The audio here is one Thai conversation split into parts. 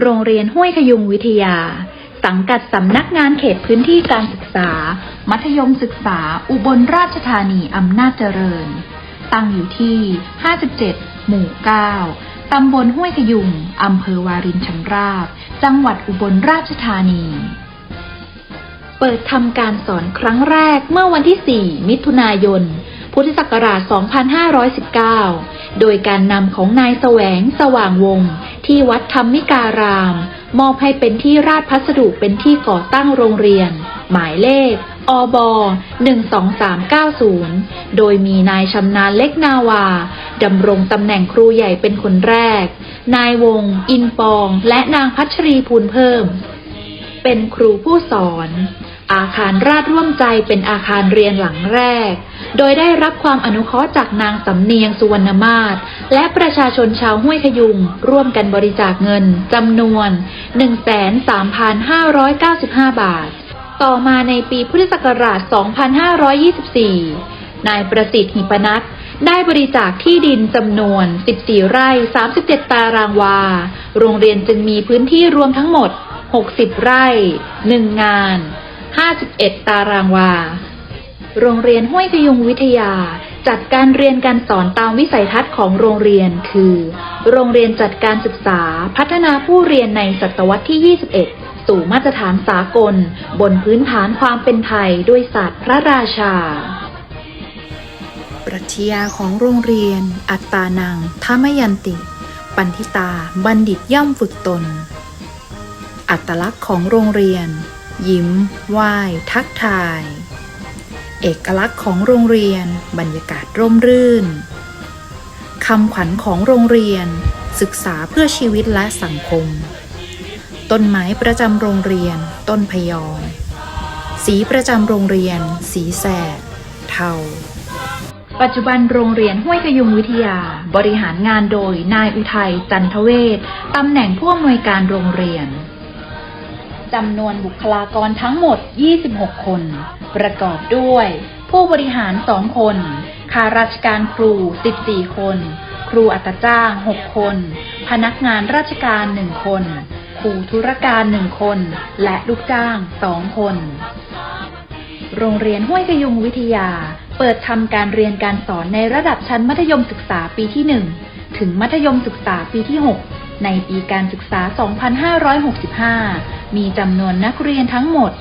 โรงเรียนห้วยขยุงวิทยา สังกัดสำนักงานเขตพื้นที่การศึกษา มัธยมศึกษา อุบลราชธานีอำนาจเจริญ ตั้งอยู่ที่ 57 หมู่ 9 ตำบลห้วยขยุงอำเภอวารินชำราบ จังหวัดอุบลราชธานี เปิดทำการสอนครั้งแรกเมื่อวันที่ 4 มิถุนายนพุทธศักราช 2519 โดยการนำของนายแสวงสว่างวงศ์ ที่วัดธรรมิการาม มอบให้เป็นที่ราชพัสดุเป็นที่ก่อตั้งโรงเรียน หมายเลข อบ12390 โดยมีนายชำนาญเล็กนาวาดำรงตำแหน่งครูใหญ่เป็นคนแรก นายวง อินปอง และนางพัชรีพูนเพิ่ม เป็นครูผู้สอน อาคารราชร่วมใจเป็นอาคารเรียนหลังแรก โดยได้รับความอนุเคราะห์จากนางสำเนียงสุวรรณมาศและประชาชนชาวห้วยขยุง ร่วมกันบริจาคเงินจำนวน 13,595 บาท ต่อมาในปีพุทธศักราช 2524 นายประสิทธิ์หิปนัทได้บริจาคที่ดินจำนวน 14 ไร่ 37 ตารางวา โรงเรียนจึงมีพื้นที่รวมทั้งหมด 60 ไร่ 1 งาน 51 ตารางวา โรงเรียนห้วยพยุงวิทยา จัดการเรียนการสอนตามวิสัยทัศน์ของโรงเรียน คือ โรงเรียนจัดการศึกษา พัฒนาผู้เรียนในศตวรรษที่ 21 สู่มาตรฐานสากล บนพื้นฐานความเป็นไทยด้วยศาสตร์พระราชา ปรัชญาของโรงเรียน อัตตานังทามยันติ ปันทิตา บัณฑิตย่อมฝึกตน อัตลักษณ์ของโรงเรียน ยิ้ม ไหว้ ทักทาย เอกลักษณ์ของโรงเรียน บรรยากาศร่มรื่นคำขวัญของโรงเรียน ศึกษาเพื่อชีวิตและสังคม ต้นไม้ประจำโรงเรียน ต้นพยอม สีประจำโรงเรียน สีแสดเทา ปัจจุบันโรงเรียนห้วยขยุงวิทยา บริหารงานโดยนายอุทัยจันทเวศตำแหน่งผู้อำนวยการโรงเรียน จำนวนบุคลากรทั้งหมด 26 คน ประกอบด้วย ผู้บริหาร 2 คนข้าราชการครู 14 คน ครูอัตจ้าง 6 คน พนักงานราชการ 1 คน ครูธุรการ 1 คน และลูกจ้าง 2 คน โรงเรียนห้วยกระยุงวิทยา เปิดทำการเรียนการสอนในระดับชั้นมัธยมศึกษาปีที่ 1 ถึงมัธยมศึกษาปีที่ 6 ในปีการศึกษา 2565 มีจำนวนนักเรียนทั้งหมด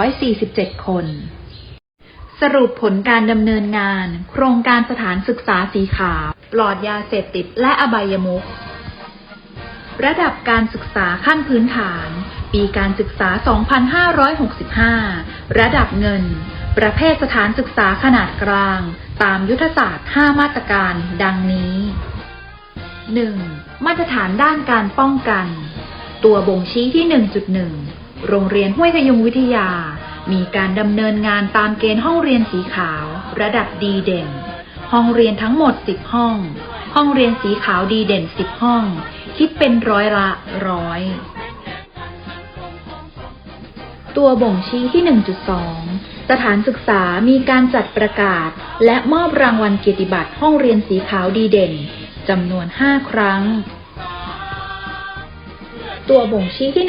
247 คน สรุปผลการดำเนินงาน โครงการสถานศึกษาสีขาว ปลอดยาเสพติดและอบายมุขระดับการศึกษาขั้นพื้นฐาน ปีการศึกษา 2565 ระดับเงิน ประเภทสถานศึกษาขนาดกลาง ตามยุทธศาสตร์ 5 มาตรการ ดังนี้ 1. มาตรฐานด้านการป้องกัน ตัวบ่งชี้ที่ 1.1 โรงเรียนห้วยขยุงวิทยา มีการดำเนินงานตามเกณฑ์ห้องเรียนสีขาว ระดับดีเด่น ห้องเรียนทั้งหมด 10 ห้อง ห้องเรียนสีขาวดีเด่น 10 ห้อง คิดเป็นร้อยละร้อย ตัวบ่งชี้ที่ 1.2สถานศึกษามีการจัดประกาศ และมอบรางวัลเกียรติบัตรห้องเรียนสีขาวดีเด่นจำนวน 5 ครั้ง ตัวบ่งชี้ที่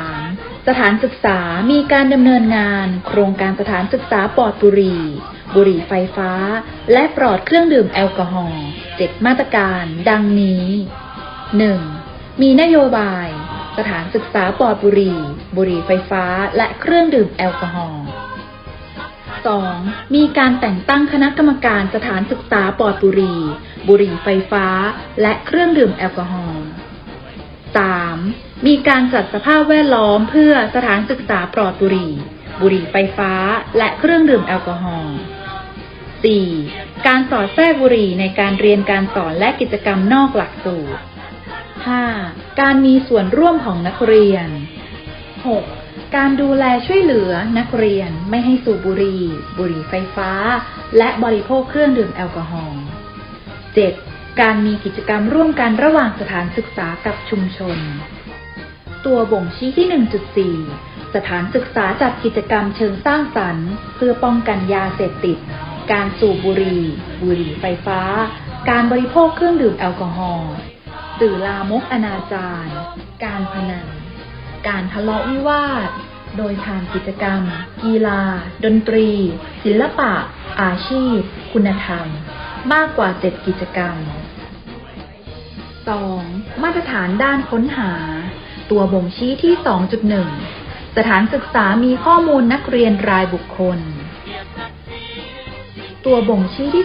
1.3 สถานศึกษามีการดำเนินงาน โครงการสถานศึกษาปลอดบุหรี่ บุหรี่ไฟฟ้า และปลอดเครื่องดื่มแอลกอฮอล์7มาตรการ ดังนี้ 1. มีนโยบาย สถานศึกษาปลอดบุหรี่ บุหรี่ไฟฟ้า และเครื่องดื่มแอลกอฮอล์ 2. มีการแต่งตั้งคณะกรรมการสถานศึกษาปลอดบุหรี่ บุหรี่ไฟฟ้า และเครื่องดื่มแอลกอฮอล์ 3. มีการจัดสภาพแวดล้อมเพื่อสถานศึกษาปลอดบุหรี่ บุหรี่ไฟฟ้า และเครื่องดื่มแอลกอฮอล์ 4. การสอดแทรกบุหรี่ในการเรียนการสอนและกิจกรรมนอกหลักสูตร 5. การมีส่วนร่วมของนักเรียน 6. การดูแลช่วยเหลือนักเรียนไม่ให้สูบบุหรี่ บุหรี่ไฟฟ้า และบริโภคเครื่องดื่มแอลกอฮอล์ 7. การมีกิจกรรมร่วมกันระหว่างสถานศึกษากับชุมชน ตัวบ่งชี้ที่ 1.4 สถานศึกษาจัดกิจกรรมเชิงสร้างสรรค์ เพื่อป้องกันยาเสพติด การสูบบุหรี่ บุหรี่ไฟฟ้า การบริโภคเครื่องดื่มแอลกอฮอล์สื่อลามกอนาจารการพนัน การทะเลาะวิวาท โดยผ่านกิจกรรม กีฬา ดนตรี ศิลปะ อาชีพ คุณธรรม มากกว่า 7 กิจกรรม 2. มาตรฐานด้านค้นหา ตัวบ่งชี้ที่ 2.1 สถานศึกษามีข้อมูลนักเรียนรายบุคคล ตัวบ่งชี้ที่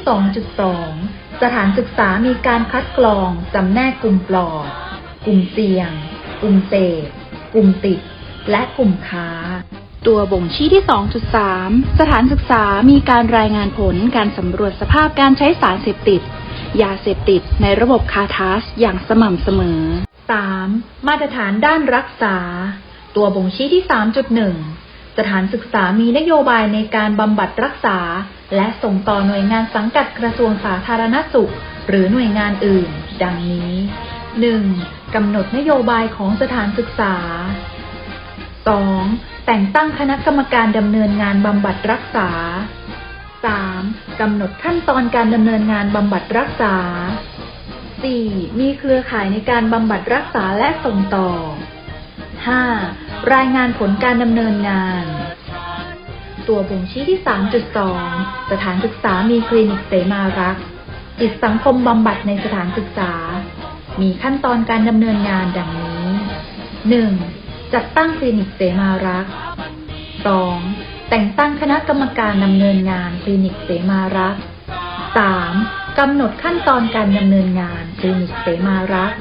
2.2 สถานศึกษามีการคัดกรองจำแนกกลุ่มปลอด กลุ่มเสี่ยง กลุ่มเสพกลุ่มติด และกลุ่มค้าตัวบ่งชี้ที่ 2.3 สถานศึกษามีการรายงานผลการสำรวจสภาพการใช้สารเสพติด ยาเสพติดในระบบคาทัสอย่างสม่ำเสมอ 3. มาตรฐานด้านรักษา ตัวบ่งชี้ที่ 3.1 สถานศึกษามีนโยบายในการบำบัดรักษา และส่งต่อหน่วยงานสังกัดกระทรวงสาธารณสุข หรือหน่วยงานอื่น ดังนี้ 1. กำหนดนโยบายของสถานศึกษา 2. แต่งตั้งคณะกรรมการดำเนินงานบำบัดรักษา 3. กำหนดขั้นตอนการดำเนินงานบำบัดรักษา 4. มีเครือข่ายในการบำบัดรักษาและส่งต่อ 5. รายงานผลการดำเนินงาน ตัวบ่งชี้ที่ 3.2 สถานศึกษามีคลินิกเสมารักษ์จิตสังคมบำบัดในสถานศึกษา มีขั้นตอนการดำเนินงานดังนี้ 1. จัดตั้งคลินิกเสมารักษ์ 2. แต่งตั้งคณะกรรมการดำเนินงานคลินิกเสมารักษ์ 3. กำหนดขั้นตอนการดำเนินงานคลินิกเสมารักษ์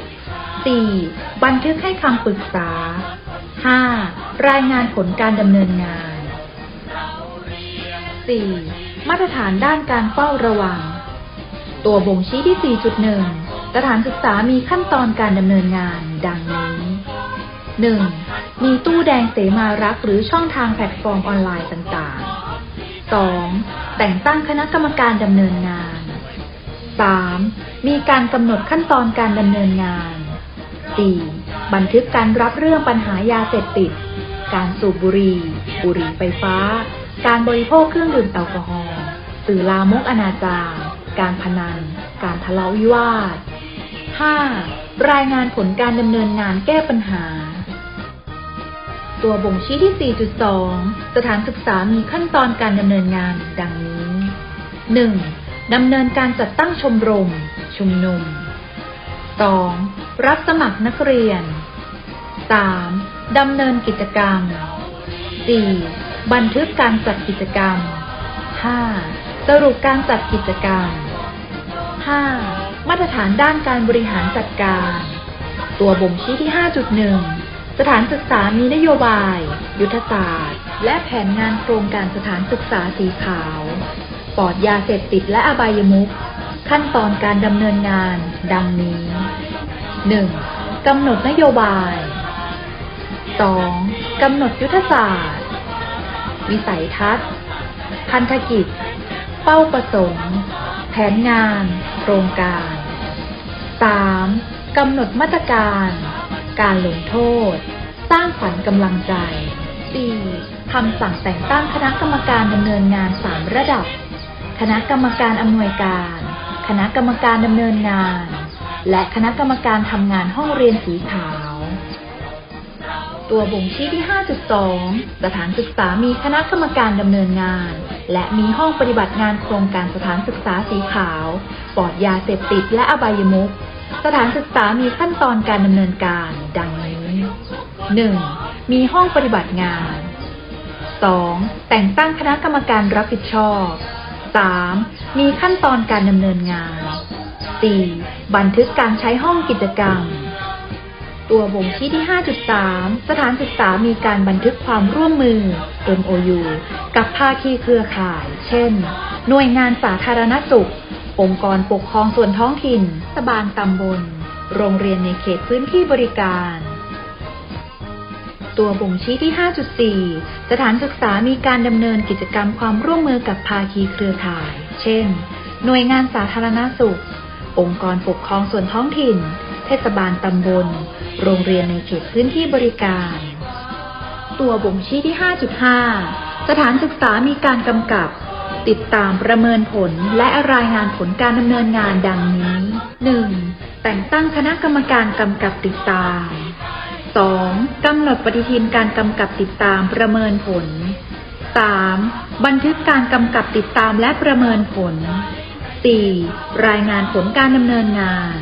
4. บันทึกให้คำปรึกษา 5. รายงานผลการดำเนินงาน 4. มาตรฐานด้านการเฝ้าระวัง ตัวบ่งชี้ที่ 4.1 สถานศึกษามีขั้นตอนการดำเนินงานดังนี้ 1. มีตู้แดงเสมารักษ์หรือช่องทางแพลตฟอร์มออนไลน์ต่างๆ 2. แต่งตั้งคณะกรรมการดำเนินงาน 3. มีการกำหนดขั้นตอนการดำเนินงาน 4. บันทึกการรับเรื่องปัญหายาเสพติด การสูบบุหรี่ บุหรี่ไฟฟ้า การบริโภคเครื่องดื่มแอลกอฮอล์ สื่อลามกอนาจาร การพนัน การทะเลาะวิวาท 5. รายงานผลการดำเนินงานแก้ปัญหา ตัวบ่งชี้ที่ 4.2 สถานศึกษามีขั้นตอนการดำเนินงานดังนี้ 1. ดำเนินการจัดตั้งชมรม ชุมนุม 2. รับสมัครนักเรียน 3. ดำเนินกิจกรรม 4. บันทึกการจัดกิจกรรม 5. สรุปการจัดกิจกรรม 5. มาตรฐานด้านการบริหารจัดการ ตัวบ่งชี้ที่ 5.1 สถานศึกษามีนโยบาย ยุทธศาสตร์ และแผนงานโครงการสถานศึกษาสีขาว ปลอดยาเสพติดและอบายมุขขั้นตอนการดำเนินงาน ดังนี้ 1. กำหนดนโยบาย 2. กำหนดยุทธศาสตร์ วิสัยทัศน์ พันธกิจ เป้าประสงค์ แผนงาน โครงการ 3. กำหนดมาตรการ การลงโทษ สร้างขวัญกำลังใจ 4. คำสั่งแต่งตั้งคณะกรรมการดำเนินงาน 3 ระดับ คณะกรรมการอำนวยการ คณะกรรมการดำเนินงาน และคณะกรรมการทำงานห้องเรียนสีขาว ตัวบ่งชี้ที่ 5.2 สถานศึกษามีคณะกรรมการดำเนินงาน และมีห้องปฏิบัติงานโครงการสถานศึกษาสีขาวปลอดยาเสพติดและอบายมุขสถานศึกษามีขั้นตอนการดำเนินการ ดังนี้ 1. มีห้องปฏิบัติงาน 2. แต่งตั้งคณะกรรมการรับผิดชอบ 3. มีขั้นตอนการดำเนินงาน 4. บันทึกการใช้ห้องกิจกรรม ตัวบ่งชี้ที่ 5.3 สถานศึกษามีการบันทึกความร่วมมือ MOU กับภาคีเครือข่าย เช่น หน่วยงานสาธารณสุข องค์กรปกครองส่วนท้องถิ่นเทศบาลตำบล โรงเรียนในเขตพื้นที่บริการ ตัวบ่งชี้ที่ 5.4 สถานศึกษามีการดำเนินกิจกรรมความร่วมมือกับภาคีเครือข่าย เช่น หน่วยงานสาธารณสุข องค์กรปกครองส่วนท้องถิ่น เทศบาลตำบล โรงเรียนในเขตพื้นที่บริการ ตัวบ่งชี้ที่ 5.5 สถานศึกษามีการกำกับ ติดตามประเมินผลและรายงานผลการดำเนินงานดังนี้ 1. แต่งตั้งคณะกรรมการกำกับติดตาม 2. กำหนดปฏิทินการกำกับติดตามประเมินผล 3. บันทึกการกำกับติดตามและประเมินผล 4. รายงานผลการดำเนินงาน